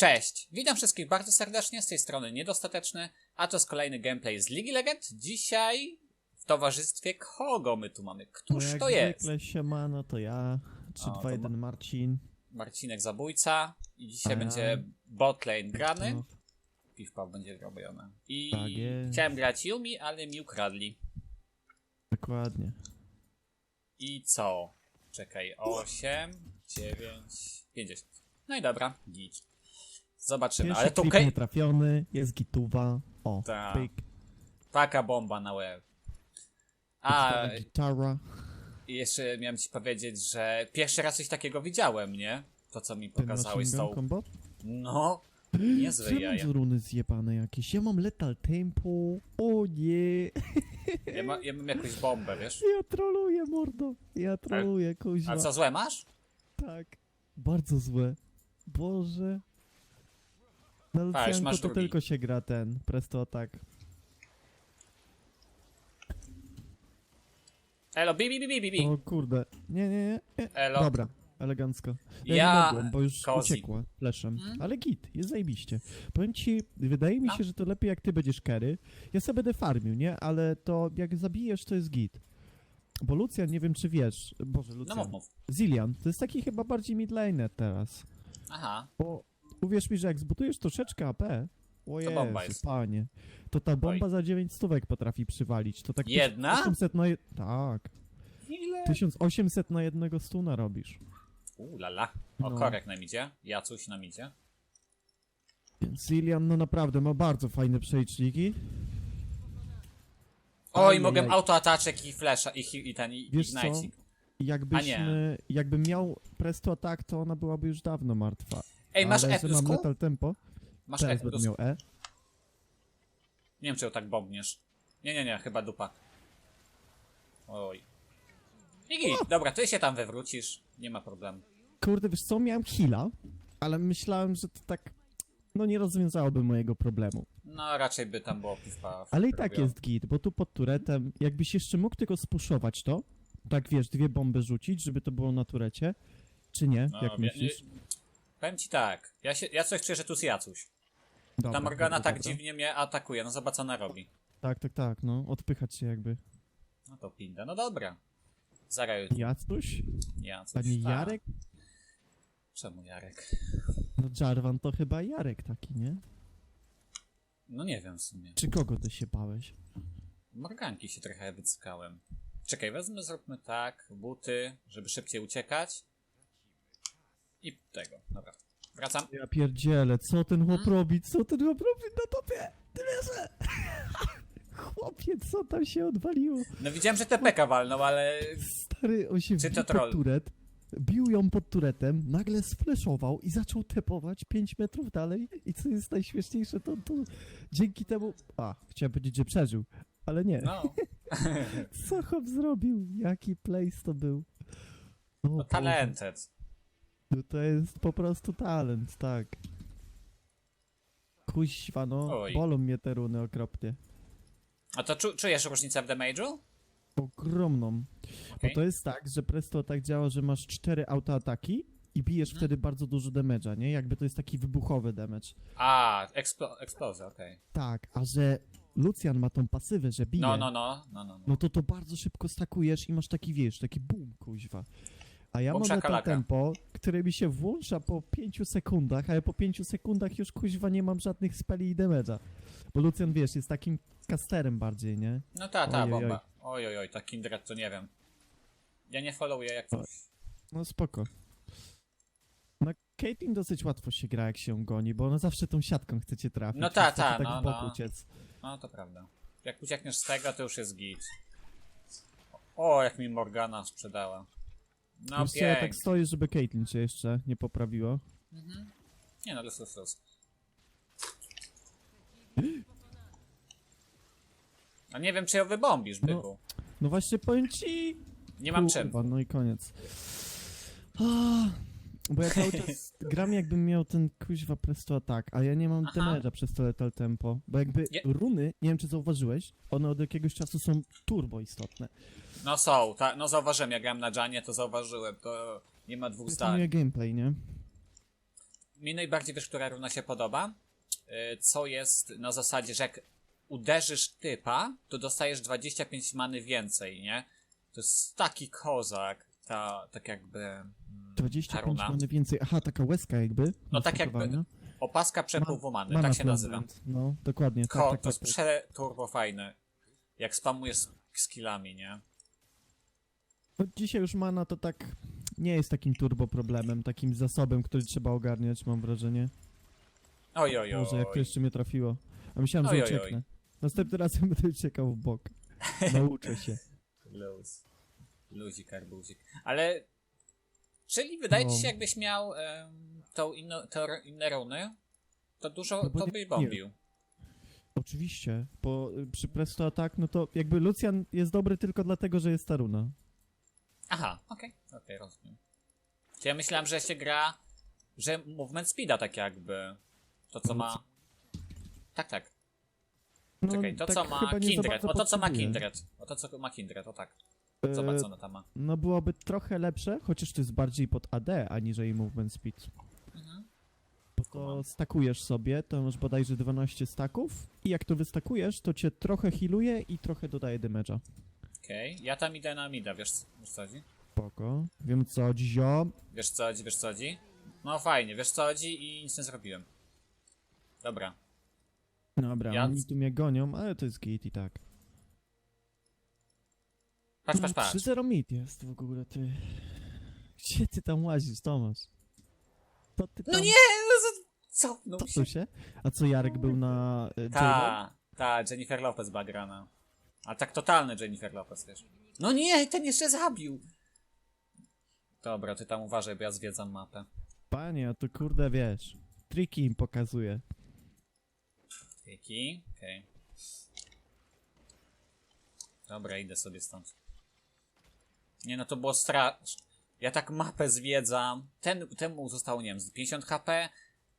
Cześć, witam wszystkich bardzo serdecznie, z tej strony Niedostateczny, a to jest kolejny gameplay z Ligi Legend. Dzisiaj w towarzystwie kogo my tu mamy? Któż jak to jest? zwykle siemano, to ja, O, 321 Marcin. Marcinek Zabójca i dzisiaj A. będzie botlane grany. No, Piwpaw będzie robiony. I Tak jest. chciałem grać Yumi, ale mi ukradli. dokładnie. I co? Czekaj, 8, 9, 50. No i dobra, git. Zobaczymy, Pierwszy ale to klip nie trafiony, jest gituwa. O, Ta. pyk. Taka bomba na łeb. A, podstawa gitara. I jeszcze miałem ci powiedzieć, że pierwszy raz coś takiego widziałem, nie? To co mi Ten pokazałeś z machine gun tą... combo? No, niezłe Czemu jaja. z runy zjebane jakieś? Ja mam lethal tempo. O nie. Ja, ma, ja mam jakąś bombę, wiesz? Ja troluję, mordo. Ja troluję, kuźwa. A co, złe masz? Tak. Bardzo złe. Boże. Na już Lucianko masz to drugi. tylko się gra ten, presto atak. Elo, bi, bi, bi, bi, bi, bi. O kurde. Nie, nie, nie. nie. Elo. Dobra, elegancko. Ja, Ja- nie mogłem, bo już Cozy. uciekła fleszem. Mm. Ale git, jest zajebiście. Powiem ci, wydaje mi się, że to lepiej jak ty będziesz carry. Ja sobie będę farmił, nie? Ale to jak zabijesz, to jest git. Bo Lucian, nie wiem czy wiesz, Boże, No Lucian. mów, mów. Zillian, to jest taki chyba bardziej mid laner teraz. Aha. Bo uwierz mi, że jak zbudujesz troszeczkę AP, o To bomba Jezu, jest. panie, to ta bomba za 9 stówek potrafi przywalić. To tak Jedna? 1800 na... Je... Tak. Ile? 1800 na jednego stuna robisz. Uuu, lala. O, No. korek nam idzie. Jacuś nam idzie. Więc Zillian no naprawdę ma bardzo fajne przeliczniki. Oj, Ajajaj. mogę autoataczek i flasha, i, hi- i ten, i Wiesz co? Jakbyśmy, jakbym miał presto atak, to ona byłaby już dawno martwa. Ej, masz Ale E że mam plusku? metal tempo, Masz E teraz będę plusku. miał E. Nie wiem, czy ją tak bombniesz. Nie, nie, nie, chyba dupa. Oj. I git. Dobra, ty się tam wywrócisz. Nie ma problemu. Kurde, wiesz co, miałem heala, ale myślałem, że to tak, no nie rozwiązałoby mojego problemu. No, raczej by tam było piwpa. Ale i tak jest git, bo tu pod turetem, jakbyś jeszcze mógł tylko spuszować to, tak wiesz, dwie bomby rzucić, żeby to było na turecie, czy nie, No, jak myślisz? Powiem ci tak. Ja, się, ja coś czuję, że tu jest Jacuś. Dobra, Ta Morgana dobra, tak dobra. dziwnie mnie atakuje. No zobacz, co ona robi. Tak, tak, tak, no, odpychać się jakby. No to pinda. No dobra. Zaraz Jacuś? Jacuś. Pani tak. Jarek? Czemu Jarek? No Jarvan to chyba Jarek taki, nie? No nie wiem w sumie. Czy kogo ty się bałeś? Morganki się trochę wycykałem. Czekaj, wezmę, zróbmy tak. Buty, żeby szybciej uciekać. I tego. Dobra. Wracam. Ja pierdzielę, co ten chłop Hmm? robi? Co ten chłop robi na topie? Ty wiesz? Chłopie, co tam się odwaliło? No widziałem, że TPK walnął, ale... Stary, on się Czy to troll? pod turet, bił ją pod turetem, nagle sfleszował i zaczął tepować 5 metrów dalej i co jest najśmieszniejsze, to, to dzięki temu... A, chciałem powiedzieć, że przeżył, ale nie. No, Co chłop zrobił? Jaki place to był? O no Boże. No to jest po prostu talent, tak. Kuźwa, no, Oj. bolą mnie te runy okropnie. A to czu, czujesz różnicę w damage'u? Ogromną. Okej. Bo to jest tak, że Presto tak działa, że masz cztery autoataki i bijesz Mhm. wtedy bardzo dużo damage'a, nie? Jakby to jest taki wybuchowy damage. A, eksplo eksplozja, okej. Tak, a że Lucian ma tą pasywę, że bije, No, no, no, no, no. no. no to to bardzo szybko stakujesz i masz taki, wiesz, taki boom, kuźwa. A ja mam shakalaka. tempo, które mi się włącza po 5 sekundach, ale po 5 sekundach już kuźwa nie mam żadnych speli i damage'a. Bo Lucian, wiesz, jest takim casterem bardziej, nie? No ta, ta Ojej, bomba. Oj, oj, oj, ta Kindred to nie wiem. Ja nie followuję jak coś. No spoko. Na Caitlyn dosyć łatwo się gra, jak się goni, bo ona zawsze tą siatką chce cię trafić. No ta, Wystarczy ta, tak no, w no. uciec. No to prawda. Jak uciekniesz z tego, to już jest git. O, jak mi Morgana sprzedała. No Wiesz co, ja tak pięknie. stoję, żeby Caitlyn cię jeszcze nie poprawiło. Nie no, luz, luz, luz. A nie wiem, czy ją wybombisz, No, byku. No właśnie powiem ci... Nie mam czym. Kurwa, no i koniec. Ah, Bo ja cały czas gram jakbym miał ten kuźwa presto atak, a ja nie mam Aha. damage'a przez to lethal tempo. Bo jakby Je- runy, nie wiem czy zauważyłeś, one od jakiegoś czasu są turbo istotne. No są, ta, no zauważyłem, jak grałem na Janie, to zauważyłem, to nie ma dwóch To jest zdań. moje gameplay, nie? mi najbardziej wiesz, która runa się podoba? Y, Co jest na zasadzie, że jak uderzysz typa, to dostajesz 25 many więcej, nie? To jest taki kozak, ta, tak jakby... mm, ta 25 runa. mamy więcej. Aha, taka łezka jakby. No tak jakby-. Opaska przepływu many, Mana tak się nazywa. No, dokładnie. Tak, Ko, tak, to tak, jest tak. prze-turbo fajne. Jak spamujesz skillami, nie? Dzisiaj już mana to tak nie jest takim turbo problemem, takim zasobem, który trzeba ogarniać, mam wrażenie. Oj, oj, oj. Może jak to jeszcze mnie trafiło. A myślałem, że Oj, oj, oj. ucieknę. Następnym razem będę uciekał w bok. Nauczę się. Luz. Luzik, arbuzik. Ale... Czyli wydaje ci No. się, jakbyś miał em, tą inno, te ro- inne runy, to dużo, No bo to nie- nie. bombił. Oczywiście, bo y, przy Presto Attack, no to jakby Lucian jest dobry tylko dlatego, że jest ta runa. Aha, okej, okej, rozumiem. Czy ja myślałem, że się gra, że movement speeda tak jakby. To co ma... Tak, tak. No, Czekaj, to tak co ma Kindred. O to co ma. Kindred. O to co ma Kindred, o tak. E, Zobacz co ona tam ma. No byłoby trochę lepsze, chociaż to jest bardziej pod AD, aniżeli movement speed. Mhm. Bo to stakujesz sobie, to masz bodajże 12 staków i jak to wystakujesz, to cię trochę healuje i trochę dodaje damage'a. Okej, ja tam idę na mida, wiesz, wiesz co chodzi? Spoko. Wiem co chodzi, zio. Wiesz co chodzi, wiesz co chodzi? No fajnie, wiesz co chodzi i nic nie zrobiłem. Dobra. Dobra, Ja- oni tu mnie gonią, ale to jest git i tak. Patrz, patrz, patrz. 3-0 mid jest w ogóle, ty. Gdzie ty tam łazisz, Tomasz? To ty tam... No nie! no co- Cofnął To się. A co, Jarek był na... y, J-Lo? Ta, ta, Jennifer Lopez była grana. A tak totalny Jennifer Lopez, wiesz. No nie, ten jeszcze zabił! Dobra, ty tam uważaj, bo ja zwiedzam mapę. Panie, a to kurde, wiesz, triki im pokazuje. Tyki, okej. Dobra, idę sobie stąd. Nie no, to było straszne. Ja tak mapę zwiedzam. Ten, temu zostało, nie wiem, z 50 HP.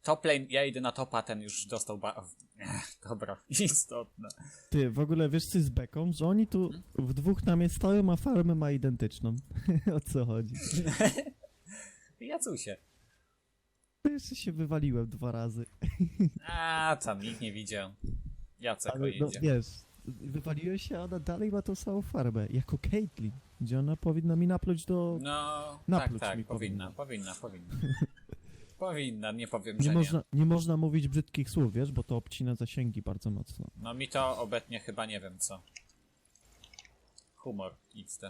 Top lane, ja idę na topa, ten już dostał ba... Ech, dobra, istotne. Ty, w ogóle wiesz co jest z beką? Że oni tu w dwóch nam jest stoją, a farmę ma identyczną. o co chodzi? Jacusie. Jeszcze się wywaliłem dwa razy. A, tam nikt nie widział. Jacek Ale no wiesz, wywaliłeś się, a ona dalej ma tą samą farbę. Jako Caitlyn, gdzie ona powinna mi napluć do... No, tak, Napluć tak, mi powinna, powinna, powinna. powinna, nie powiem, Nie że można, nie można mówić brzydkich słów, wiesz, bo to obcina zasięgi bardzo mocno. nie. No mi to obetnie chyba nie wiem co. Humor, XD.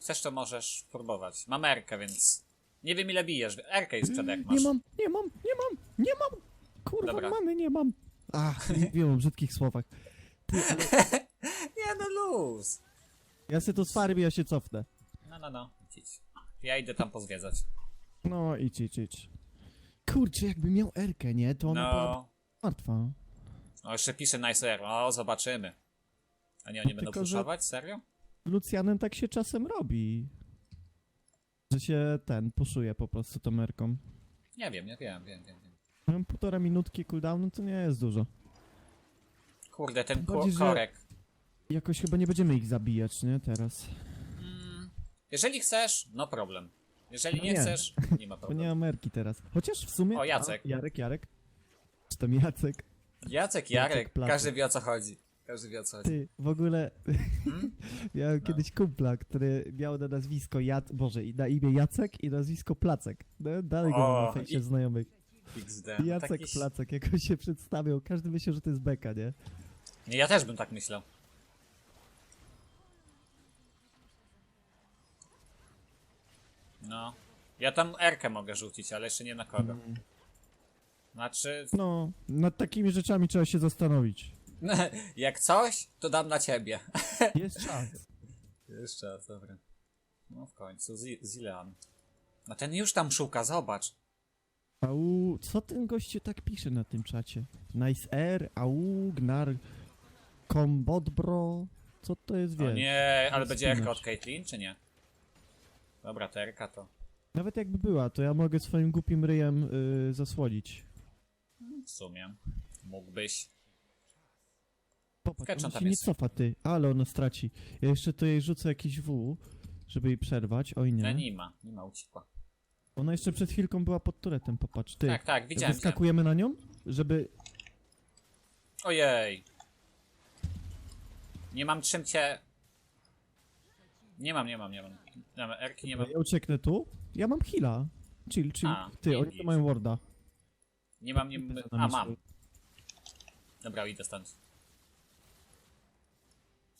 Chcesz to możesz próbować. Mam Erkę, więc nie wiem ile bijesz. Erkę jest przed jak masz. Nie mam, nie mam, nie mam, nie mam! Kurwa, Dobra. mamy, nie mam. Ach, nie wiem o brzydkich słowach. Ty, ale Nie no luz. ja sobie to sfarbię, ja się cofnę. No, no, no. Idź, idź. Ja idę tam pozwiedzać. No, idź, idź, idź. Kurczę, jakby miał Erkę, nie? To ona była No. martwa. No jeszcze pisze nice air. O, zobaczymy. A nie, oni będą puszować? Serio? Lucianem tak się czasem robi. Że się ten, puszuje po prostu tą Erką. Nie wiem, nie wiem, wiem, wiem. wiem. Mam półtora minutki cooldownu, to nie jest dużo. Kurde, ten bardziej, korek. Jakoś chyba nie będziemy ich zabijać, nie? Teraz. Mm, jeżeli chcesz, no problem. Jeżeli No nie, nie. chcesz, nie ma Bo problemu. nie mam Erki teraz. Chociaż w sumie... O, Jacek. A, Jarek, Jarek? Czy tam Jacek? Jacek, Jarek, Placek. każdy wie o co chodzi. Każdy wie o co chodzi. Ty, w ogóle Hmm? miałem No. kiedyś kumpla, który miał na nazwisko Jac... Boże, i na imię Jacek i nazwisko Placek. No, dalej go mam O, na fejsie i- znajomych. XD. Jacek Taki... Placek, jak on się przedstawiał, każdy myślał, że to jest beka, nie? Nie, ja też bym tak myślał. No. Ja tam Erkę mogę rzucić, ale jeszcze nie na kogo. Znaczy, No, nad takimi rzeczami trzeba się zastanowić. jak coś, to dam na ciebie. Jest czas. Jeszcze raz, dobra. No w końcu, Zi- Zilean. No ten już tam szuka, zobacz. Au, co ten gościu tak pisze na tym czacie? Nice air, au, gnar, kombotbro. Co to jest, O wiesz? nie, ale będzie Erka od Caitlyn, czy nie? Dobra, to Erka to. Nawet jakby była, to ja mogę swoim głupim ryjem y, zasłonić. W sumie. Mógłbyś. Popatrz, tam się nie jest. cofa, ty, ale ona straci. Ja jeszcze to jej rzucę jakiś W, żeby jej przerwać. Oj No nie. nie ma, nie ma uciekła. Ona jeszcze przed chwilką była pod turetem, popatrz. Ty, Tak, tak, widziałem wyskakujemy na nią, żeby... Ojej. Nie mam czym cię... Nie mam, nie mam, nie mam. Nie mam Erki, nie mam, Ja ucieknę tu. Ja mam heala. Chill, chill. A, Ty, oni tu mają warda. nie mam, nie mam. A, mam. Dobra, idę stąd.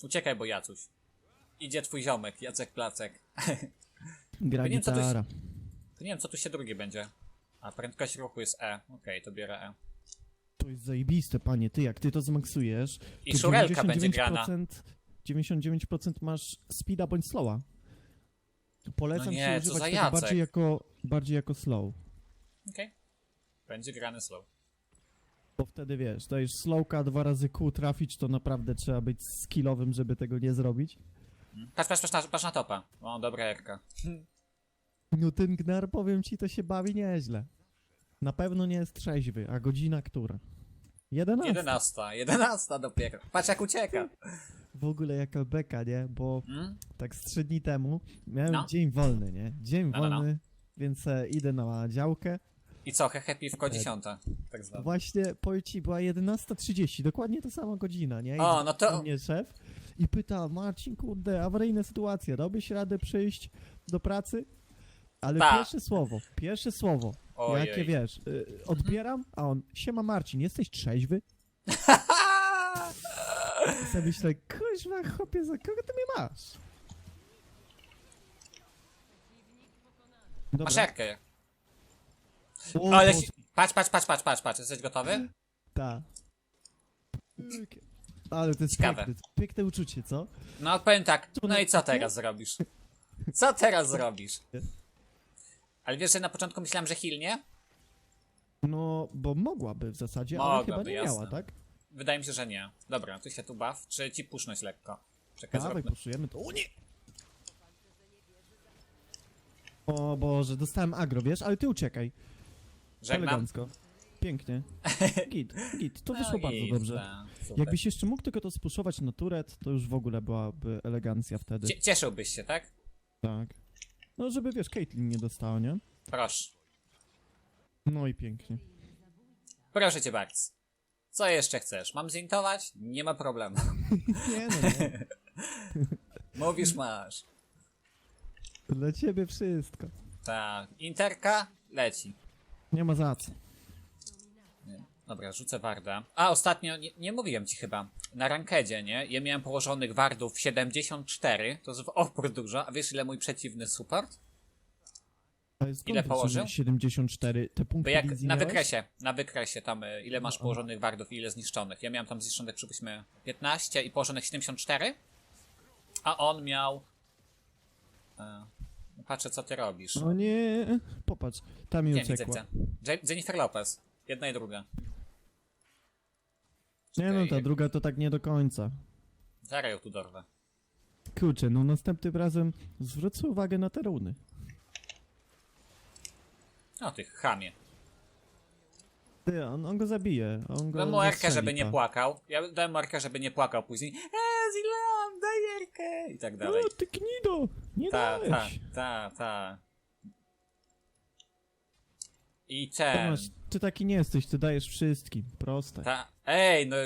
Uciekaj, bo Jacuś. Idzie twój ziomek, Jacek Placek. Gra Ja nie wiem, co to gitara. To nie wiem, co tu się drugie będzie. A, prędkość ruchu jest E. Okej, to biorę E. To jest zajebiste, panie. Ty, jak ty to zmaksujesz... I to szurelka będzie grana. 99% masz speeda bądź slowa. Polecam No nie, się używać tego Jacek. bardziej jako, bardziej jako slow. Okej. Będzie grany slow. Bo wtedy wiesz, dajesz slowka, dwa razy Q trafić, to naprawdę trzeba być skillowym, żeby tego nie zrobić. Patrz, patrz, patrz na, patrz na topa. O, dobra Erka. No ten gnar, powiem ci, to się bawi nieźle. Na pewno nie jest trzeźwy, a godzina która? 11. 11, 11 dopiero. Patrz jak ucieka. W ogóle jaka beka, nie? Bo Mm? tak z trzy dni temu miałem No. dzień wolny, nie? Dzień No, no, no. wolny, więc e, idę na działkę. I co, hehe piwko 10. Tak zwane. Właśnie, powiem ci, była 11.30, dokładnie ta sama godzina, nie? I O, no to- mnie szef i pyta, Marcin, kurde, awaryjna sytuacja, dałbyś radę przyjść do pracy? Ale Ta. pierwsze słowo, pierwsze słowo, Ojej. jakie wiesz, y, odbieram, a on, siema Marcin, jesteś trzeźwy? Sobie myślę, kuźwa, chłopie, za kogo ty mnie masz? Dobra. Masz Erkę. O, Ale Boże, si- patrz, patrz, patrz, patrz, patrz, patrz. Jesteś gotowy? Ta. Ale to jest Ciekawe. piękne, piękne uczucie, co? No powiem tak, no i co teraz zrobisz? Co teraz zrobisz? Ale wiesz, że na początku myślałem, że heal nie? No, bo mogłaby w zasadzie, ale Mogłaby, chyba nie jasne. miała, tak? Wydaje mi się, że nie. Dobra, ty się tu baw, czy ci pusznąć lekko? Czekaj, Dawaj, zróbmy. puszujemy to. O nie! O Boże, dostałem agro, wiesz? Ale ty uciekaj. Żegnam. Elegancko. Pięknie. Git, git. To wyszło No bardzo i dobrze. super. Jakbyś jeszcze mógł tylko to spuszować na turet, to już w ogóle byłaby elegancja wtedy. Cie- Cieszyłbyś się, tak? Tak. No, żeby wiesz, Caitlyn nie dostała, nie? Proszę. No i pięknie. Proszę cię bardzo. Co jeszcze chcesz? Mam zintować? Nie ma problemu. Nie no, nie. Mówisz, masz. Dla ciebie wszystko. Tak. Interka? Leci. Nie ma za co. Dobra, rzucę warda. A, ostatnio, nie, nie mówiłem ci chyba, na rankedzie, nie? Ja miałem położonych wardów 74, to jest w opór dużo, a wiesz ile mój przeciwny support? Skąd Ile położył? że 74 te Bo punkty jak na wykresie, na wykresie tam y, ile masz No, położonych wardów i ile zniszczonych. Ja miałem tam zniszczonych przypuśćmy 15 i położonych 74, a on miał... E, patrzę co ty robisz. O nie, popatrz, tam mi widzę, uciekła. widzę. Je- Jennifer Lopez. Jedna i druga. Nie no, Czekaj, ta druga to tak nie do końca. Zaraz ją tu dorwę. Kurczę, no następnym razem zwrócę uwagę na te runy. O, tych chamie. Ty, on, on go zabije, on go Dałem mu Erkę, zastrzeli, żeby nie płakał. Ja dałem mu Erkę, żeby nie płakał później. Eee, Zilam, daj Erkę! I tak dalej. O, ty gnido, nie Ta, ta, dałeś. ta, ta. I ten. masz, ty taki nie jesteś, ty dajesz wszystkim, proste. Ta. Ej, no.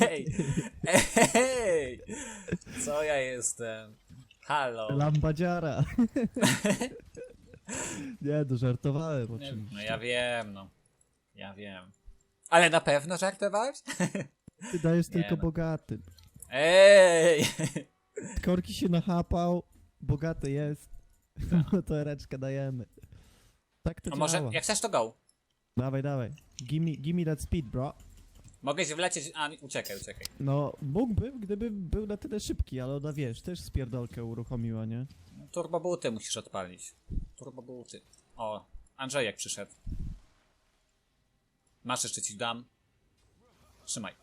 Ej! Ej! Co ja jestem? Halo. Lambadziara. nie, no żartowałem Nie, oczywiście. No ja wiem, no. Ja wiem. Ale na pewno żartowałeś? Ty dajesz Nie tylko no. bogatym. Ej! Korki się nachapał, bogaty jest. No to reczkę dajemy. Tak to A może, działa. jak chcesz to go. Dawaj, dawaj. Gimme, gimme that speed, bro. Mogę się wlecieć, a uciekaj, uciekaj. No, mógłbym, gdyby był na tyle szybki, ale ona wiesz, też spierdolkę uruchomiła, nie? Turbo buty musisz odpalić. Turbo buty. O, Andrzejek przyszedł. Masz jeszcze ci dam. Trzymaj.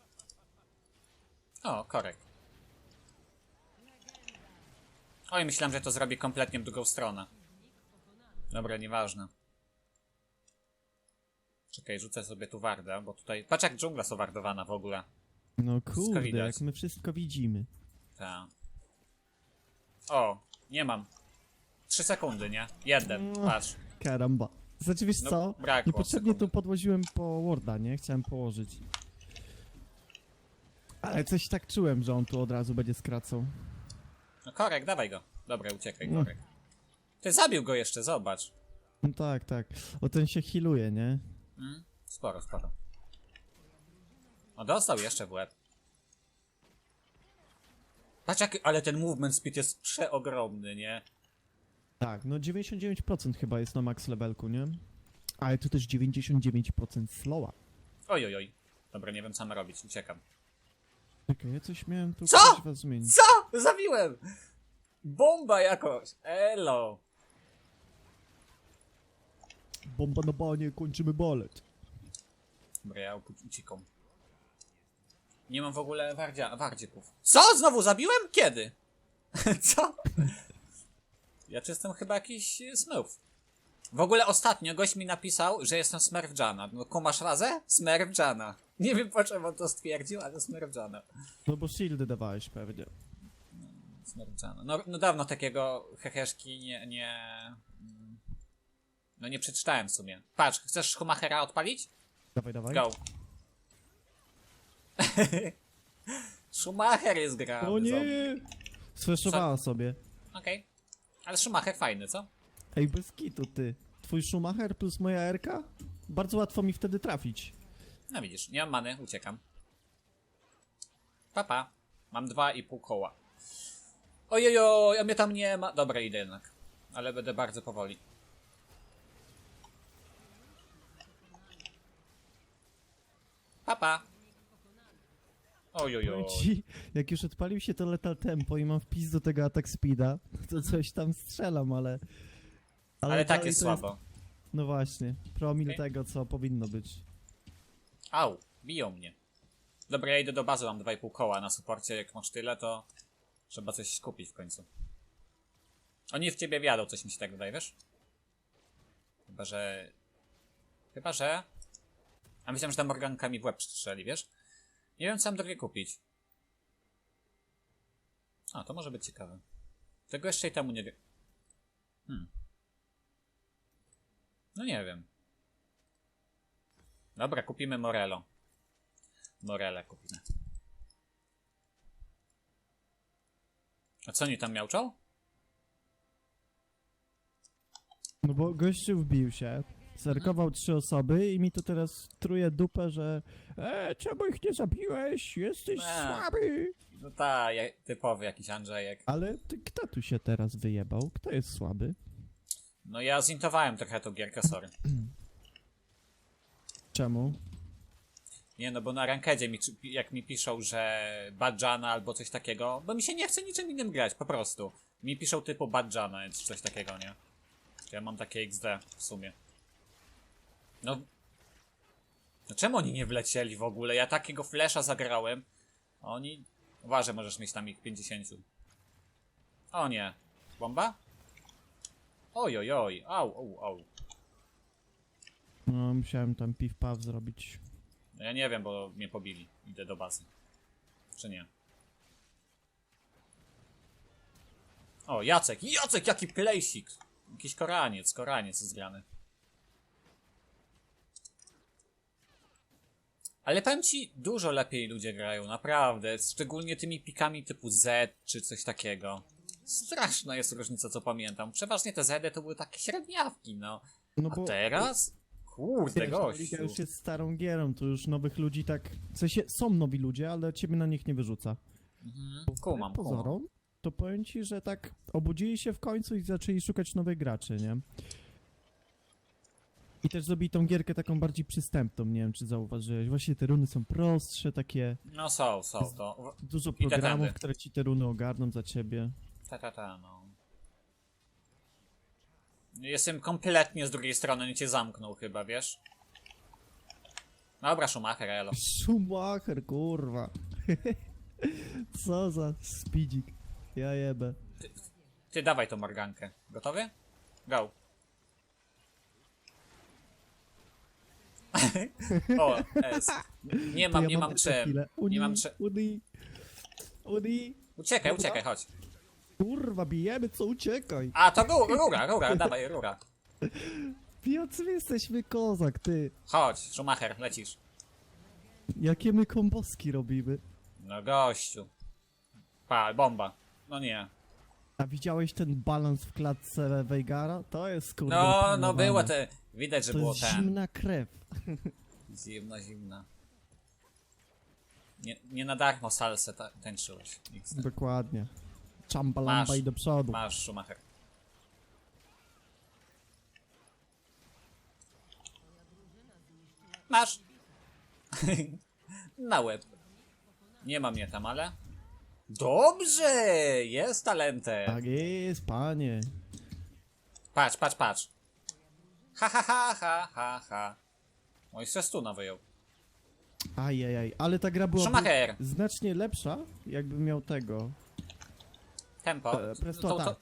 O, korek. Oj, myślałem, że to zrobię kompletnie w drugą stronę. Dobra, nieważne. Czekaj, rzucę sobie tu wardę, bo tutaj... Patrz jak dżungla sowardowana w ogóle. No kurde, jak my wszystko widzimy. Ta. O, nie mam. Trzy sekundy, nie? Jeden, patrz. Karamba. Znaczy wiesz No, co? brakło Niepotrzebnie sekundy. tu podłożyłem po Worda, nie? Chciałem położyć. Ale coś tak czułem, że on tu od razu będzie skracał. No korek, dawaj go. Dobra, uciekaj, No. korek. Ty zabił go jeszcze, zobacz. No tak, tak. O ten się healuje, nie? Mm, sporo, sporo. O, dostał jeszcze w łeb. Patrz jak, ale ten movement speed jest przeogromny, nie? Tak, no 99% chyba jest na max levelku, nie? Ale tu też 99% slowa. Oj, oj, oj. Dobra, nie wiem co mam robić, uciekam. Czekaj, ja coś miałem tu Co? kuźwa zmienić. Co? Zabiłem! Bomba jakoś! Elo! Bomba na banie, kończymy balet. Dobra, ja upu- uciekam. Nie mam w ogóle wardzia, wardzieków. Co? Znowu zabiłem? Kiedy? Co? Ja czy jestem chyba jakiś e, smurf. W ogóle ostatnio gość mi napisał, że jestem Smurf Jana. No kumasz razę? Smurf Jana. Nie wiem po czym on to stwierdził, ale Smurf Jana. No bo shieldy dawałeś pewnie. Smurf Jana. No, no dawno takiego heheszki nie, nie... mm, No nie przeczytałem w sumie. Patrz, chcesz Schumachera odpalić? Dawaj, dawaj. Go. Schumacher jest gra. O nie! Sfreszowała sobie. Okej. Ale Schumacher fajny, co? Ej, bez kitu, ty. Twój Schumacher plus moja Erka? Bardzo łatwo mi wtedy trafić. No widzisz, nie mam many, uciekam. Papa. Mam dwa i pół koła. Ojojo, a mnie tam nie ma. Dobra, idę jednak. Ale będę bardzo powoli. Papa. Ojojo. Powiem ci, jak już odpalił się to Lethal Tempo i mam wpis do tego Attack Speeda, to coś tam strzelam, ale... Ale tak dalej jest słabo. No właśnie, promil Okej. tego, co powinno być. Au, biją mnie. Dobra, ja idę do bazy, mam 2,5 koła na suporcie. Jak masz tyle, to trzeba coś skupić w końcu. Oni w ciebie wiadą, coś mi się tak wydaje, wiesz? Chyba, że... Chyba, że... A myślałem, że tam organkami w łeb strzeli, wiesz? Nie wiem, mam drugie kupić. A, to może być ciekawe. Tego jeszcze i temu nie... Hmm. No nie wiem. Dobra, kupimy Morello. Morele kupimy. A co oni tam miałczą? No bo gościu wbił się, zerkował trzy osoby i mi to teraz truje dupę, że e, czemu ich nie zabiłeś? Jesteś Eee. słaby. No ta, ja- typowy jakiś Andrzejek. Ale ty, kto tu się teraz wyjebał? Kto jest słaby? No ja zintowałem trochę tą gierkę, sorry. Czemu? Nie no, bo na rankedzie mi, jak mi piszą, że Badżana albo coś takiego, bo mi się nie chce niczym innym grać, po prostu. Mi piszą typu Badżana, czy coś takiego, nie? Ja mam takie XD w sumie. No... No czemu oni nie wlecieli w ogóle? Ja takiego flasha zagrałem. Oni... Uważaj, możesz mieć tam ich 50. O nie. Bomba? Oj, oj, oj. Au, au, au. No, musiałem tam piw-paw zrobić. No ja nie wiem, bo mnie pobili. Idę do bazy. Czy nie? O, Jacek! Jacek, jaki plejsik! Jakiś koraniec, koraniec jest Ale powiem ci, dużo lepiej ludzie grają, naprawdę. Szczególnie tymi pikami typu Z czy coś takiego. Straszna jest różnica, co pamiętam. Przeważnie te Z to były takie średniawki, no. No A teraz? Kurde, Wiesz, gościu. liga już jest starą gierą, to już nowych ludzi tak... W sensie, są nowi ludzie, ale ciebie na nich nie wyrzuca. Mhm. Kumam, kumam. pozorom, to powiem ci, że tak obudzili się w końcu i zaczęli szukać nowych graczy, nie? I też zrobili tą gierkę taką bardziej przystępną, nie wiem czy zauważyłeś. Właśnie te runy są prostsze, takie No są, są, to... dużo te programów, tędy. które ci te runy ogarną za ciebie. Ta, ta, ta, no. Jestem kompletnie z drugiej strony, nie cię zamknął chyba, wiesz? Dobra, Schumacher, elo. Schumacher, kurwa. Co za speedzik. Ja jebę. Ty dawaj tą morgankę. Gotowy? Go. O, S. Nie To mam, ja nie mam jeszcze czym. chwilę. Nie mam czym. Uni, Uni. Uciekaj, Dobra. uciekaj, chodź. Kurwa, bijemy, co uciekaj. A, to ru- rura, rura, dawaj, rura. Jacy my jesteśmy kozak, ty. Chodź, Schumacher, lecisz. Jakie my komboski robimy. No gościu. Pa, bomba. No nie. A widziałeś ten balans w klatce Weigara? To jest kurde. No, no opanowane. było te. Widać, że To było jest ten. zimna krew. Zimna, zimna. Nie, nie na darmo salsę ta, tańczyłeś. Dokładnie. Czamba lamba Masz. i do przodu. Masz, Schumacher. Masz. Na łeb. Nie ma mnie tam, ale... Dobrze! Jest talentem. Tak jest, panie. Patrz, patrz, patrz. Ha, ha, ha, ha, ha, ha. Oj, se stuna wyjął. Ajajaj, ale ta gra była Schumacher. znacznie lepsza, jakby miał tego. Tempo. E, presto To- to- tak.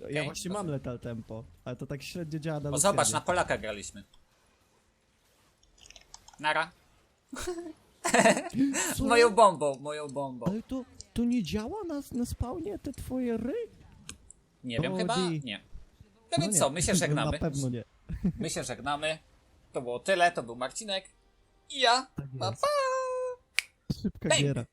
Ja Okej, właśnie to- mam letal tempo, ale to tak średnio działa na O, zobacz, na Polaka graliśmy. Nara. Co? Moją bombą, moją bombą. Ale to, to nie działa na, na spawnie te twoje ry? Nie wiem, chyba nie. No więc nie. co, my się żegnamy. Na pewno nie. My się żegnamy. To było tyle, to był Marcinek. I ja. Tak Pa, pa. Szybka Bang. giera.